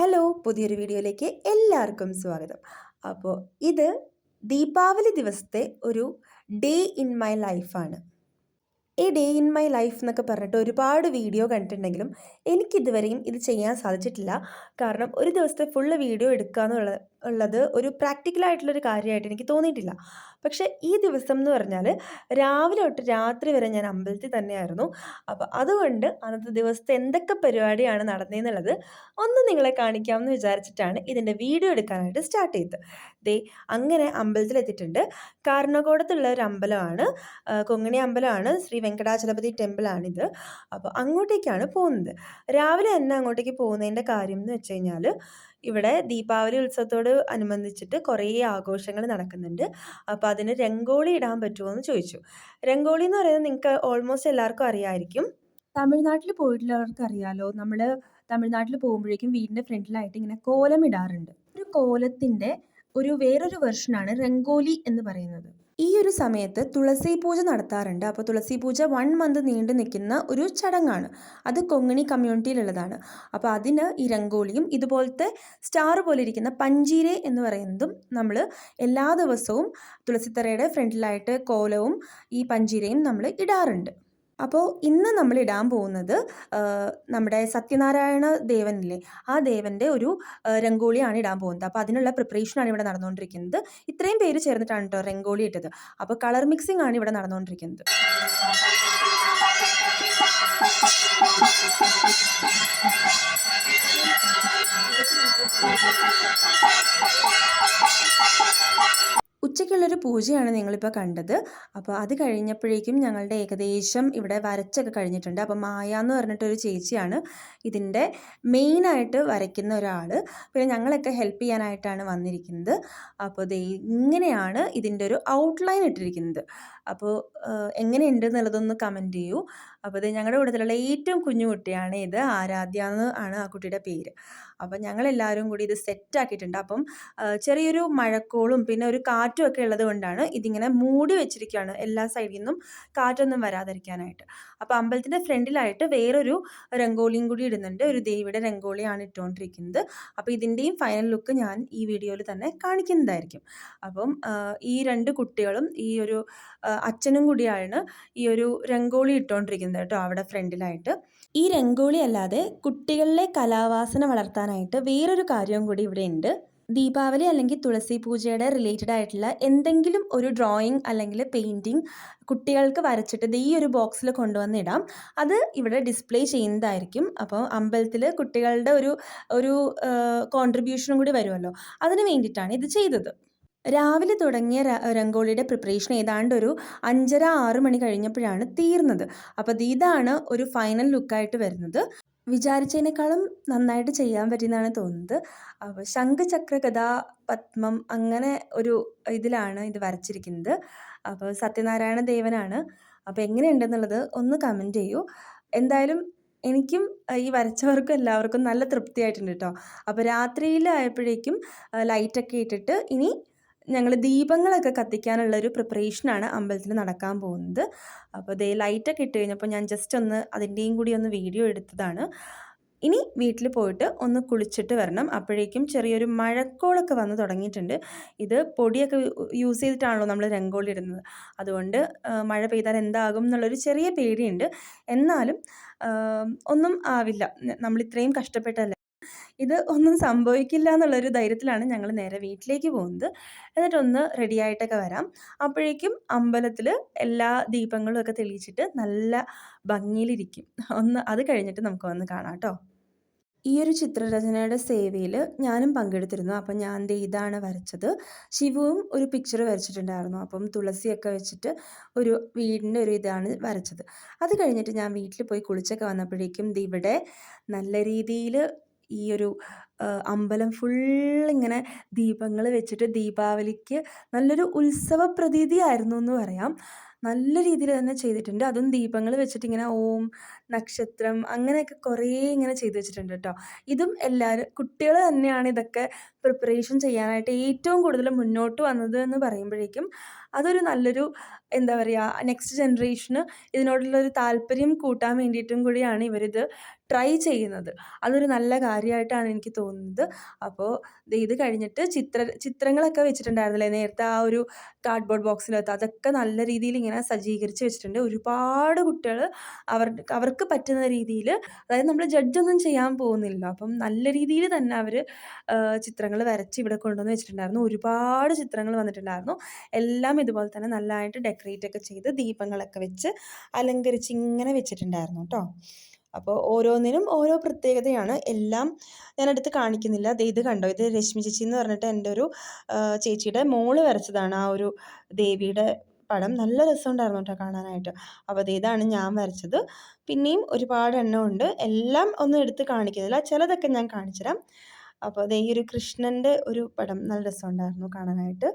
Hello പുതിയൊരു വീഡിയോയിലേക്ക് എല്ലാവർക്കും സ്വാഗതം. അപ്പോൾ ഇത് ദീപാവലി ദിവസത്തെ ഒരു ഡേ ഇൻ മൈ ലൈഫാണ് ഈ ഡേ ഇൻ മൈ ലൈഫ് എന്നൊക്കെ പറഞ്ഞിട്ട് ഒരുപാട് വീഡിയോ കണ്ടിട്ടുണ്ടെങ്കിലും എനിക്കിതുവരെയും ഇത് ചെയ്യാൻ സാധിച്ചിട്ടില്ല. കാരണം ഒരു ദിവസത്തെ ഫുള്ള് വീഡിയോ എടുക്കുക എന്നുള്ള ഉള്ളത് ഒരു പ്രാക്ടിക്കലായിട്ടുള്ളൊരു കാര്യമായിട്ട് എനിക്ക് തോന്നിയിട്ടില്ല. പക്ഷേ ഈ ദിവസം എന്ന് പറഞ്ഞാൽ രാവിലെ തൊട്ട് രാത്രി വരെ ഞാൻ അമ്പലത്തിൽ തന്നെയായിരുന്നു. അപ്പോൾ അതുകൊണ്ട് അന്നത്തെ ദിവസത്തെ എന്തൊക്കെ പരിപാടിയാണ് നടന്നതെന്നുള്ളത് ഒന്ന് നിങ്ങളെ കാണിക്കാമെന്ന് വിചാരിച്ചിട്ടാണ് ഇതിന്റെ വീഡിയോ എടുക്കാനായിട്ട് സ്റ്റാർട്ട് ചെയ്തത്. ദേ അങ്ങനെ അമ്പലത്തിലെത്തിയിട്ടുണ്ട് കാരണകോടത്തുള്ള ഒരു അമ്പലമാണ്. കൊങ്ങണി അമ്പലമാണ്. ശ്രീ വെങ്കടാചലപതി ടെമ്പിളാണിത് അപ്പോൾ അങ്ങോട്ടേക്കാണ് പോകുന്നത്. രാവിലെ തന്നെ അങ്ങോട്ടേക്ക് പോകുന്നതിന്റെ കാര്യം എന്ന് വെച്ച് കഴിഞ്ഞാൽ ഇവിടെ ദീപാവലി ഉത്സവത്തോട് അനുബന്ധിച്ചിട്ട് കുറേ ആഘോഷങ്ങൾ നടക്കുന്നുണ്ട്. അപ്പോൾ അതിന് രംഗോളി ഇടാൻ പറ്റുമോ എന്ന് ചോദിച്ചു. രംഗോളി എന്ന് പറയുന്നത് നിങ്ങൾക്ക് ഓൾമോസ്റ്റ് എല്ലാവർക്കും അറിയാമായിരിക്കും തമിഴ്നാട്ടിൽ പോയിട്ടുള്ളവർക്ക് അറിയാലോ? നമ്മൾ തമിഴ്നാട്ടിൽ പോകുമ്പോഴേക്കും വീടിന്റെ ഫ്രണ്ടിലായിട്ട് ഇങ്ങനെ കോലം ഇടാറുണ്ട് ഒരു കോലത്തിന്റെ ഒരു വേറൊരു വെർഷനാണ് രംഗോലി എന്ന് പറയുന്നത്. ഈ ഒരു സമയത്ത് തുളസി പൂജ നടത്താറുണ്ട്. അപ്പോൾ തുളസി പൂജ വൺ മന്ത് നീണ്ടു നിൽക്കുന്ന ഒരു ചടങ്ങാണ്. അത് കൊങ്ങിണി കമ്മ്യൂണിറ്റിയിലുള്ളതാണ് അപ്പോൾ അതിന് ഈ രംഗോളിയും ഇതുപോലത്തെ സ്റ്റാർ പോലെ ഇരിക്കുന്ന പഞ്ചീരെ എന്ന് പറയുന്നതും നമ്മൾ എല്ലാ ദിവസവും തുളസിത്തറയുടെ ഫ്രണ്ടിലായിട്ട് കോലവും ഈ പഞ്ചീരയും നമ്മൾ ഇടാറുണ്ട്. അപ്പോൾ ഇന്ന് നമ്മൾ ഇടാൻ പോകുന്നത് നമ്മുടെ സത്യനാരായണ ദേവനില്ലേ? ആ ദേവന്റെ ഒരു രംഗോളിയാണ് ഇടാൻ പോകുന്നത്. അപ്പോൾ അതിനുള്ള പ്രിപ്പറേഷനാണ് ഇവിടെ നടന്നുകൊണ്ടിരിക്കുന്നത്. ഇത്രയും പേര് ചേർന്നിട്ടാണ് കേട്ടോ രംഗോളി ഇട്ടത്. അപ്പോൾ കളർ മിക്സിംഗ് ആണ് ഇവിടെ നടന്നുകൊണ്ടിരിക്കുന്നത്. പൂജയാണ് നിങ്ങളിപ്പോൾ കണ്ടത്. അപ്പോൾ അത് കഴിഞ്ഞപ്പോഴേക്കും ഞങ്ങളുടെ ഏകദേശം ഇവിടെ വരച്ചൊക്കെ കഴിഞ്ഞിട്ടുണ്ട്. അപ്പോൾ മായ എന്ന് പറഞ്ഞിട്ടൊരു ചേച്ചിയാണ് ഇതിന്റെ മെയിനായിട്ട് വരയ്ക്കുന്ന ഒരാൾ പിന്നെ ഞങ്ങളൊക്കെ ഹെൽപ്പ് ചെയ്യാനായിട്ടാണ് വന്നിരിക്കുന്നത്. അപ്പോൾ ദേ ഇങ്ങനെയാണ് ഇതിന്റെ ഒരു ഔട്ട്ലൈൻ ഇട്ടിരിക്കുന്നത്. അപ്പോൾ എങ്ങനെയുണ്ട് എന്നുള്ളതൊന്ന് കമന്റ് ചെയ്യൂ. അപ്പോൾ ഇത് ഞങ്ങളുടെ കൂട്ടത്തിലുള്ള ഏറ്റവും കുഞ്ഞു കുട്ടിയാണ് ഇത് ആരാധ്യ എന്ന് ആണ് ആ കുട്ടിയുടെ പേര്. അപ്പോൾ ഞങ്ങളെല്ലാവരും കൂടി ഇത് സെറ്റാക്കിയിട്ടുണ്ട് അപ്പം ചെറിയൊരു മഴക്കോളും പിന്നെ ഒരു കാറ്റും ഒക്കെ ഉള്ളത് കൊണ്ടാണ് ഇതിങ്ങനെ മൂടി വെച്ചിരിക്കുകയാണ് എല്ലാ സൈഡിൽ നിന്നും കാറ്റൊന്നും വരാതിരിക്കാനായിട്ട്. അപ്പോൾ അമ്പലത്തിന്റെ ഫ്രണ്ടിലായിട്ട് വേറൊരു രംഗോലിയും കൂടി ഇടുന്നുണ്ട്. ഒരു ദേവിയുടെ രംഗോളിയാണ് ഇട്ടുകൊണ്ടിരിക്കുന്നത് അപ്പോൾ ഇതിന്റെയും ഫൈനൽ ലുക്ക് ഞാൻ ഈ വീഡിയോയിൽ തന്നെ കാണിക്കുന്നതായിരിക്കും. അപ്പം ഈ രണ്ട് കുട്ടികളും ഈ ഒരു അച്ഛനും കൂടിയാണ് ഈ ഒരു രംഗോളി ഇട്ടുകൊണ്ടിരിക്കുന്നത് കേട്ടോ അവിടെ ഫ്രണ്ടിലായിട്ട്. ഈ രംഗോളി അല്ലാതെ കുട്ടികളിലെ കലാവാസന വളർത്താനായിട്ട് വേറൊരു കാര്യവും കൂടി ഇവിടെ ഉണ്ട്. ദീപാവലി അല്ലെങ്കിൽ തുളസി പൂജയുടെ റിലേറ്റഡ് ആയിട്ടുള്ള എന്തെങ്കിലും ഒരു ഡ്രോയിങ് അല്ലെങ്കിൽ പെയിന്റിങ് കുട്ടികൾക്ക് വരച്ചിട്ട് ഈ ഒരു ബോക്സിൽ കൊണ്ടുവന്നിടാം. അത് ഇവിടെ ഡിസ്പ്ലേ ചെയ്യുന്നതായിരിക്കും. അപ്പോൾ അമ്പലത്തിൽ കുട്ടികളുടെ ഒരു ഒരു കോൺട്രിബ്യൂഷനും കൂടി വരുമല്ലോ. അതിന് വേണ്ടിയിട്ടാണ് ഇത് ചെയ്തത്. രാവിലെ തുടങ്ങിയ രംഗോളിയുടെ പ്രിപ്പറേഷൻ ഏതാണ്ട് ഒരു അഞ്ചര ആറ് മണി കഴിഞ്ഞപ്പോഴാണ് തീർന്നത്. അപ്പോൾ ഇതാണ് ഒരു ഫൈനൽ ലുക്കായിട്ട് വരുന്നത്. വിചാരിച്ചതിനേക്കാളും നന്നായിട്ട് ചെയ്യാൻ പറ്റിയെന്നാണ് തോന്നുന്നത്. അപ്പോൾ ശംഖചക്ര ഗദാ പത്മം അങ്ങനെ ഒരു ഇതിലാണ് ഇത് വരച്ചിരിക്കുന്നത്. അപ്പോൾ സത്യനാരായണ ദേവനാണ്. അപ്പോൾ എങ്ങനെയുണ്ടെന്നുള്ളത് ഒന്ന് കമന്റ് ചെയ്യൂ. എന്തായാലും എനിക്കും ഈ വരച്ചവർക്കും എല്ലാവർക്കും നല്ല തൃപ്തിയായിട്ടുണ്ട് കേട്ടോ. അപ്പോൾ രാത്രിയിലായപ്പോഴേക്കും ലൈറ്റൊക്കെ ഇട്ടിട്ട് ഇനി ഞങ്ങൾ ദീപങ്ങളൊക്കെ കത്തിക്കാനുള്ള ഒരു പ്രിപ്പറേഷനാണ് അമ്പലത്തിൽ നടക്കാൻ പോകുന്നത്. അപ്പോൾ ദേ ലൈറ്റൊക്കെ ഇട്ട് കഴിഞ്ഞപ്പോൾ ഞാൻ ജസ്റ്റ് ഒന്ന് അതിന്റെയും കൂടി ഒന്ന് വീഡിയോ എടുത്തതാണ്. ഇനി വീട്ടിൽ പോയിട്ട് ഒന്ന് കുളിച്ചിട്ട് വരണം. അപ്പോഴേക്കും ചെറിയൊരു മഴക്കോളൊക്കെ വന്ന് തുടങ്ങിയിട്ടുണ്ട്. ഇത് പൊടിയൊക്കെ യൂസ് ചെയ്തിട്ടാണല്ലോ നമ്മൾ രംഗോളി ഇടുന്നത്. അതുകൊണ്ട് മഴ പെയ്താൽ എന്താകും എന്നുള്ളൊരു ചെറിയ പേടിയുണ്ട്. എന്നാലും ഒന്നും ആവില്ല. നമ്മൾ ഇത്രയും കഷ്ടപ്പെട്ടല്ലേ? ഇത് ഒന്നും സംഭവിക്കില്ല എന്നുള്ളൊരു ധൈര്യത്തിലാണ് ഞങ്ങൾ നേരെ വീട്ടിലേക്ക് പോകുന്നത്. എന്നിട്ടൊന്ന് റെഡി ആയിട്ടൊക്കെ വരാം. അപ്പോഴേക്കും അമ്പലത്തിൽ എല്ലാ ദീപങ്ങളും ഒക്കെ തെളിയിച്ചിട്ട് നല്ല ഭംഗിയിലിരിക്കും. ഒന്ന് അത് കഴിഞ്ഞിട്ട് നമുക്ക് വന്ന് കാണാം കേട്ടോ. ഈ ഒരു ചിത്രരചനയുടെ സേവയിൽ ഞാനും പങ്കെടുത്തിരുന്നു. അപ്പം ഞാൻ ഇതാണ് വരച്ചത്. ശിവവും ഒരു പിക്ചർ വരച്ചിട്ടുണ്ടായിരുന്നു. അപ്പം തുളസിയൊക്കെ വെച്ചിട്ട് ഒരു വീടിന്റെ ഒരു ഇതാണ് വരച്ചത്. അത് കഴിഞ്ഞിട്ട് ഞാൻ വീട്ടിൽ പോയി കുളിച്ചൊക്കെ വന്നപ്പോഴേക്കും ഇവിടെ നല്ല രീതിയിൽ ഈ ഒരു അമ്പലം ഫുള്ളിങ്ങനെ ദീപങ്ങൾ വെച്ചിട്ട് ദീപാവലിക്ക് നല്ലൊരു ഉത്സവ പ്രതീതിയായിരുന്നു എന്ന് പറയാം. നല്ല രീതിയിൽ തന്നെ ചെയ്തിട്ടുണ്ട്. അതും ദീപങ്ങൾ വെച്ചിട്ട് ഇങ്ങനെ ഓം നക്ഷത്രം അങ്ങനെയൊക്കെ കുറേ ഇങ്ങനെ ചെയ്തു വെച്ചിട്ടുണ്ട് കേട്ടോ. ഇതും എല്ലാവരും കുട്ടികൾ തന്നെയാണ് ഇതൊക്കെ പ്രിപ്പറേഷൻ ചെയ്യാനായിട്ട് ഏറ്റവും കൂടുതൽ മുന്നോട്ട് വന്നത് എന്ന് പറയുമ്പോഴേക്കും അതൊരു നല്ലൊരു എന്താ പറയുക നെക്സ്റ്റ് ജനറേഷന് ഇതിനോടുള്ളൊരു താല്പര്യം കൂട്ടാൻ വേണ്ടിയിട്ടും കൂടിയാണ് ഇവരിത് ട്രൈ ചെയ്യുന്നത്. അതൊരു നല്ല കാര്യമായിട്ടാണ് എനിക്ക് തോന്നുന്നത്. അപ്പോൾ ഇത് കഴിഞ്ഞിട്ട് ചിത്ര ചിത്രങ്ങളൊക്കെ വെച്ചിട്ടുണ്ടായിരുന്നില്ലേ? നേരത്തെ ആ ഒരു കാർഡ്ബോർഡ് ബോക്സിനകത്ത് അതൊക്കെ നല്ല രീതിയിൽ ഇങ്ങനെ സജ്ജീകരിച്ച് വെച്ചിട്ടുണ്ട്. ഒരുപാട് കുട്ടികൾ അവർ അവർക്ക് പറ്റുന്ന രീതിയിൽ അതായത് നമ്മൾ ജഡ്ജൊന്നും ചെയ്യാൻ പോകുന്നില്ല അപ്പം നല്ല രീതിയിൽ തന്നെ അവർ ചിത്രങ്ങൾ വരച്ച് ഇവിടെ കൊണ്ടുവന്ന് വെച്ചിട്ടുണ്ടായിരുന്നു. ഒരുപാട് ചിത്രങ്ങൾ വന്നിട്ടുണ്ടായിരുന്നു. എല്ലാം ഇതുപോലെ തന്നെ നല്ലതായിട്ട് ഡെക്കറേറ്റ് ഒക്കെ ചെയ്ത് ദീപങ്ങളൊക്കെ വെച്ച് അലങ്കരിച്ച് ഇങ്ങനെ വെച്ചിട്ടുണ്ടായിരുന്നു കേട്ടോ. അപ്പോൾ ഓരോന്നിനും ഓരോ പ്രത്യേകതയാണ്. എല്ലാം ഞാനെടുത്ത് കാണിക്കുന്നില്ല. ഇത് കണ്ടോ? ഇത് രശ്മി ചേച്ചി എന്ന് പറഞ്ഞിട്ട് എന്റെ ഒരു ചേച്ചിയുടെ മോൾ വരച്ചതാണ് ആ ഒരു ദേവിയുടെ പടം. നല്ല രസമുണ്ടായിരുന്നു കേട്ടോ കാണാനായിട്ട്. അപ്പോൾ ഇതാണ് ഞാൻ വരച്ചത്. പിന്നെയും ഒരുപാട് എണ്ണം ഉണ്ട്. എല്ലാം ഒന്നും എടുത്ത് കാണിക്കുന്നില്ല. ചിലതൊക്കെ ഞാൻ കാണിച്ചുതരാം. അപ്പോൾ ദേ ഈ ഒരു കൃഷ്ണന്റെ ഒരു പടം നല്ല രസമുണ്ടായിരുന്നു കാണാനായിട്ട്.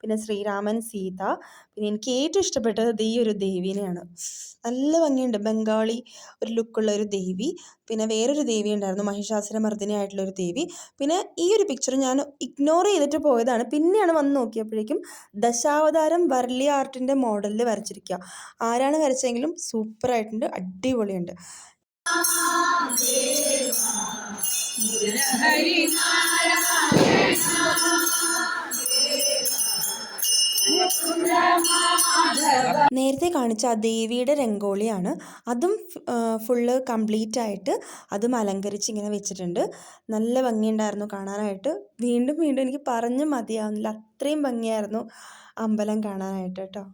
പിന്നെ ശ്രീരാമൻ സീത. പിന്നെ എനിക്ക് ഏറ്റവും ഇഷ്ടപ്പെട്ടത് ഈ ഒരു ദേവീനെയാണ്. നല്ല ഭംഗിയുണ്ട്. ബംഗാളി ഒരു ലുക്കുള്ള ഒരു ദേവി. പിന്നെ വേറൊരു ദേവി ഉണ്ടായിരുന്നു മഹിഷാസുരമർദ്ദിനിയായിട്ടുള്ള ഒരു ദേവി. പിന്നെ ഈ ഒരു പിക്ചർ ഞാൻ ഇഗ്നോർ ചെയ്തിട്ട് പോയതാണ്. പിന്നെയാണ് വന്ന് നോക്കിയപ്പോഴേക്കും ദശാവതാരം വർലി ആർട്ടിന്റെ മോഡലിൽ വരച്ചിരിക്കുക ആരാണ് വരച്ചെങ്കിലും സൂപ്പറായിട്ടുണ്ട് അടിപൊളിയുണ്ട്. നേരത്തെ കാണിച്ച ആ ദേവിയുടെ രംഗോളിയാണ്. അതും ഫുള്ള് കംപ്ലീറ്റ് ആയിട്ട് അതും അലങ്കരിച്ച് ഇങ്ങനെ വെച്ചിട്ടുണ്ട്. നല്ല ഭംഗിയുണ്ടായിരുന്നു കാണാനായിട്ട്. വീണ്ടും വീണ്ടും എനിക്ക് പറഞ്ഞ് മതിയാവുന്നില്ല. അത്രയും ഭംഗിയായിരുന്നു അമ്പലം കാണാനായിട്ട് കേട്ടോ.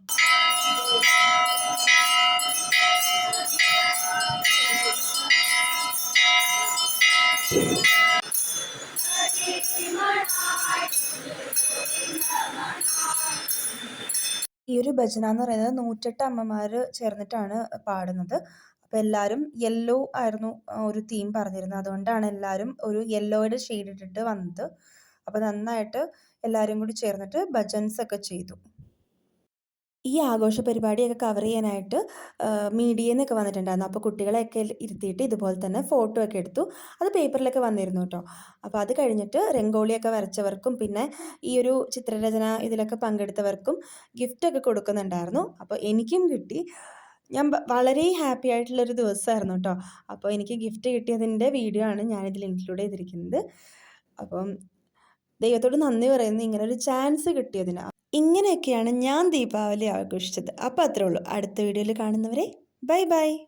ഈ ഒരു ഭജന എന്ന് പറയുന്നത് നൂറ്റെട്ട് അമ്മമാർ ചേർന്നിട്ടാണ് പാടുന്നത്. അപ്പോൾ എല്ലാവരും യെല്ലോ ആയിരുന്നു ഒരു തീം പറഞ്ഞിരുന്നത്. അതുകൊണ്ടാണ് എല്ലാവരും ഒരു യെല്ലോയുടെ ഷെയ്ഡ് ഇട്ടിട്ട് വന്നത്. അപ്പോൾ നന്നായിട്ട് എല്ലാവരും കൂടി ചേർന്നിട്ട് ഭജൻസ് ഒക്കെ ചെയ്തു. ഈ ആഘോഷ പരിപാടിയൊക്കെ കവർ ചെയ്യാനായിട്ട് മീഡിയയിൽ നിന്നൊക്കെ വന്നിട്ടുണ്ടായിരുന്നു. അപ്പോൾ കുട്ടികളെയൊക്കെ ഇരുത്തിയിട്ട് ഇതുപോലെ തന്നെ ഫോട്ടോ ഒക്കെ എടുത്തു. അത് പേപ്പറിലൊക്കെ വന്നിരുന്നു കേട്ടോ അപ്പോൾ അത് കഴിഞ്ഞിട്ട് രംഗോളിയൊക്കെ വരച്ചവർക്കും പിന്നെ ഈ ഒരു ചിത്രരചന ഇതിലൊക്കെ പങ്കെടുത്തവർക്കും ഗിഫ്റ്റൊക്കെ കൊടുക്കുന്നുണ്ടായിരുന്നു. അപ്പോൾ എനിക്കും കിട്ടി. ഞാൻ വളരെ ഹാപ്പി ആയിട്ടുള്ളൊരു ദിവസമായിരുന്നു കേട്ടോ അപ്പോൾ എനിക്ക് ഗിഫ്റ്റ് കിട്ടിയതിന്റെ വീഡിയോ ആണ് ഞാനിതിൽ ഇൻക്ലൂഡ് ചെയ്തിരിക്കുന്നത്. അപ്പം ദൈവത്തോട് നന്ദി പറയുന്നു. ഇങ്ങനൊരു ചാൻസ് കിട്ടിയതിന്. ഇങ്ങനെയൊക്കെയാണ് ഞാൻ ദീപാവലി ആഘോഷിച്ചത്. അപ്പോൾ അത്രേ ഉള്ളൂ. അടുത്ത വീഡിയോയിൽ കാണുന്നവരെ ബൈ ബൈ.